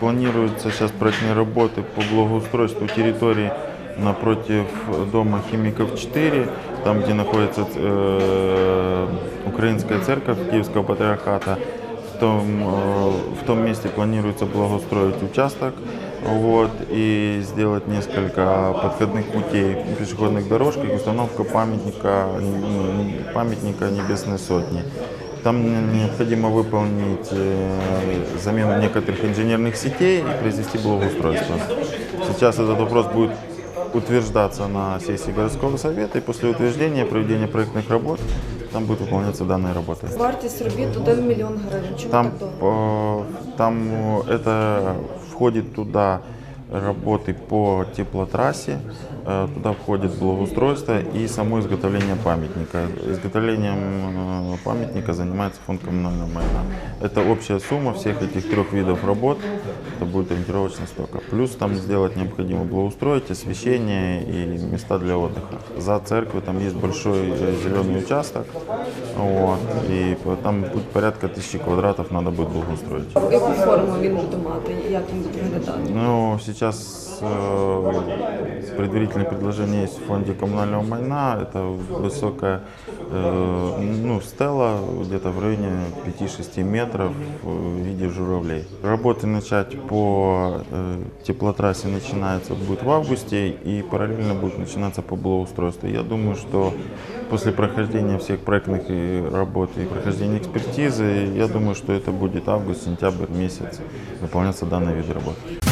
планируются сейчас проектные работы по благоустройству территории напротив дома химиков 4, там, где находится э, украинская церковь Киевского патриархата. В том, э, в том месте планируется благоустроить участок вот, и сделать несколько подходных путей, пешеходных дорожек и установка памятника, м, памятника Небесной Сотни. Там не- необходимо выполнить э, замену некоторых инженерных сетей и произвести благоустройство. Сейчас этот вопрос будет утверждаться на сессии городского совета, и после утверждения проведения проектных работ там будут выполняться данные работы. Вартість робіт 1 мільйон гривень. Чому Там, так дорого? э, там э, это входит туда работы по теплотрассе, э, туда входит благоустройство и само изготовление памятника. Изготовлением э, памятника занимается фонд коммунального майна. Это общая сумма всех этих трех видов работ, это будет ориентировочно столько. Плюс там сделать необходимо благоустроить, освещение и места для отдыха. За церковью там есть большой э, зеленый участок, и по- там будет порядка тысячи квадратов надо будет благоустроить. Яку форму він буде мати? Як він буде виглядати? Ну, сейчас э, предварительное предложение есть в фонде коммунального майна. Это высокая э, ну, стела где-то в районе 5-6 метров в виде журавлей. Работы начать по э, теплотрассе начинаются будет в августе и параллельно будет начинаться по благоустройству. Я думаю, что после прохождения всех проектных и работ и прохождения экспертизы, я думаю, что это будет август-сентябрь месяц выполняться данный вид работы.